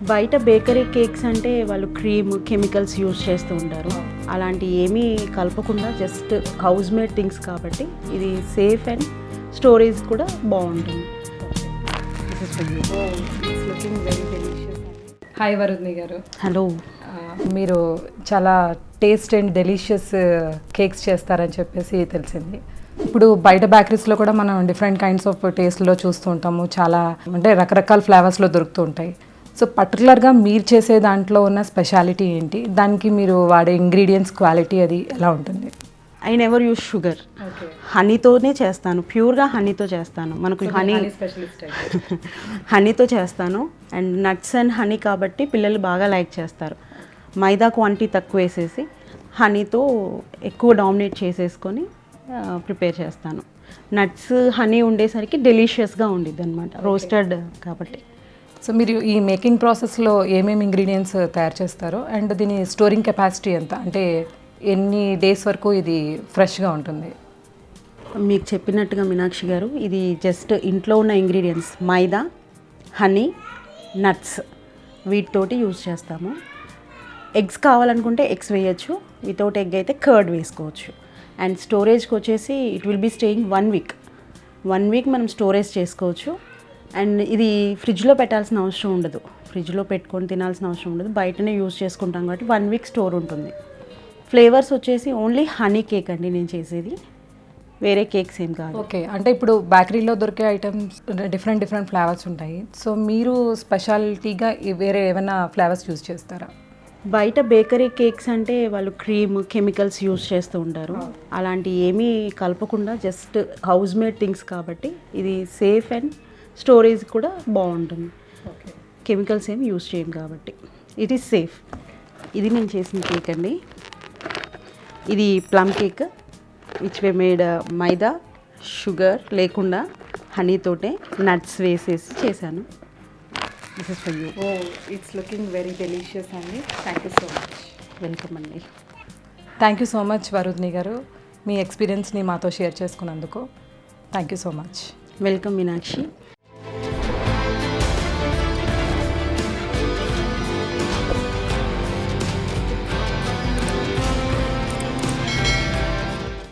బయట bakery cakes అంటే వాళ్ళు క్రీమ్ కెమికల్స్ యూజ్ చేస్తూ ఉంటారు. అలాంటి ఏమీ కలపకుండా జస్ట్ హౌస్ మేడ్ థింగ్స్ కాబట్టి ఇది సేఫ్ అండ్ స్టోరేజ్ కూడా బాగుంటుంది. హాయ్ వరుణి గారు. హలో మీరు చాలా టేస్ట్ అండ్ డెలిషియస్ కేక్స్ చేస్తారని చెప్పేసి తెలిసింది. ఇప్పుడు బయట బేకరీస్లో కూడా మనం డిఫరెంట్ కైండ్స్ ఆఫ్ టేస్ట్లో చూస్తూ ఉంటాము. చాలా అంటే రకరకాల ఫ్లేవర్స్లో దొరుకుతూ ఉంటాయి. సో పర్టికులర్గా మీరు చేసే దాంట్లో ఉన్న స్పెషాలిటీ ఏంటి? దానికి మీరు వాడే ఇంగ్రీడియంట్స్ క్వాలిటీ అది ఎలా ఉంటుంది? I never use sugar. హనీతోనే చేస్తాను. ప్యూర్గా హనీతో చేస్తాను. మనకు హనీ హనీతో చేస్తాను. అండ్ నట్స్ అండ్ హనీ కాబట్టి పిల్లలు బాగా లైక్ చేస్తారు. మైదా క్వాంటిటీ తక్కువ వేసేసి హనీతో ఎక్కువ డామినేట్ చేసేసుకొని ప్రిపేర్ చేస్తాను. నట్స్ హనీ ఉండేసరికి డెలిషియస్గా ఉండిద్ది అనమాట రోస్టెడ్ కాబట్టి. సో మీరు ఈ మేకింగ్ ప్రాసెస్లో ఏమేమి ఇంగ్రీడియంట్స్ తయారు చేస్తారో అండ్ దీని స్టోరింగ్ కెపాసిటీ ఎంత? అంటే ఎన్ని డేస్ వరకు ఇది ఫ్రెష్గా ఉంటుంది? మీకు చెప్పినట్టుగా మీనాక్షి గారు ఇది జస్ట్ ఇంట్లో ఉన్న ఇంగ్రీడియంట్స్ మైదా హనీ నట్స్ వీటితోటి యూజ్ చేస్తాము. ఎగ్స్ కావాలనుకుంటే ఎగ్స్ వేయచ్చు వితౌట్ ఎగ్ అయితే కర్డ్ వేసుకోవచ్చు. అండ్ స్టోరేజ్కి వచ్చేసి it will be staying one week one week మనం స్టోరేజ్ చేసుకోవచ్చు. అండ్ ఇది ఫ్రిడ్జ్లో పెట్టాల్సిన అవసరం ఉండదు. ఫ్రిడ్జ్లో పెట్టుకొని తినాల్సిన అవసరం ఉండదు. బయటనే యూజ్ చేసుకుంటాం కాబట్టి వన్ వీక్ స్టోర్ ఉంటుంది. ఫ్లేవర్స్ వచ్చేసి ఓన్లీ హనీ కేక్ అండి నేను చేసేది. వేరే కేక్స్ ఏం కాదు. ఓకే. అంటే ఇప్పుడు బేకరీలో దొరికే ఐటమ్స్ డిఫరెంట్ డిఫరెంట్ ఫ్లేవర్స్ ఉంటాయి. సో మీరు స్పెషాలిటీగా వేరే ఏమైనా ఫ్లేవర్స్ యూజ్ చేస్తారా? బయట బేకరీ కేక్స్ అంటే వాళ్ళు క్రీమ్ కెమికల్స్ యూజ్ చేస్తూ ఉంటారు. అలాంటి ఏమీ కలపకుండా జస్ట్ హౌస్ మేడ్ థింగ్స్ కాబట్టి ఇది సేఫ్ అండ్ స్టోరేజ్ కూడా బాగుంటుంది. ఓకే. కెమికల్స్ ఏమి యూజ్ చేయం కాబట్టి. ఇట్ ఈస్ సేఫ్ ఇది నేను చేసిన కేక్ అండి. ఇది plum cake. Which we made maida sugar లేకుండా హనీతోటే నట్స్ వేసేసి చేశాను. This is for you oh it's looking very delicious అండి. Thank you so much welcome అండి. Thank you so much Varudni garu. మీ ఎక్స్పీరియన్స్ని మాతో షేర్ చేసుకున్నందుకు. Thank you so much welcome Meenakshi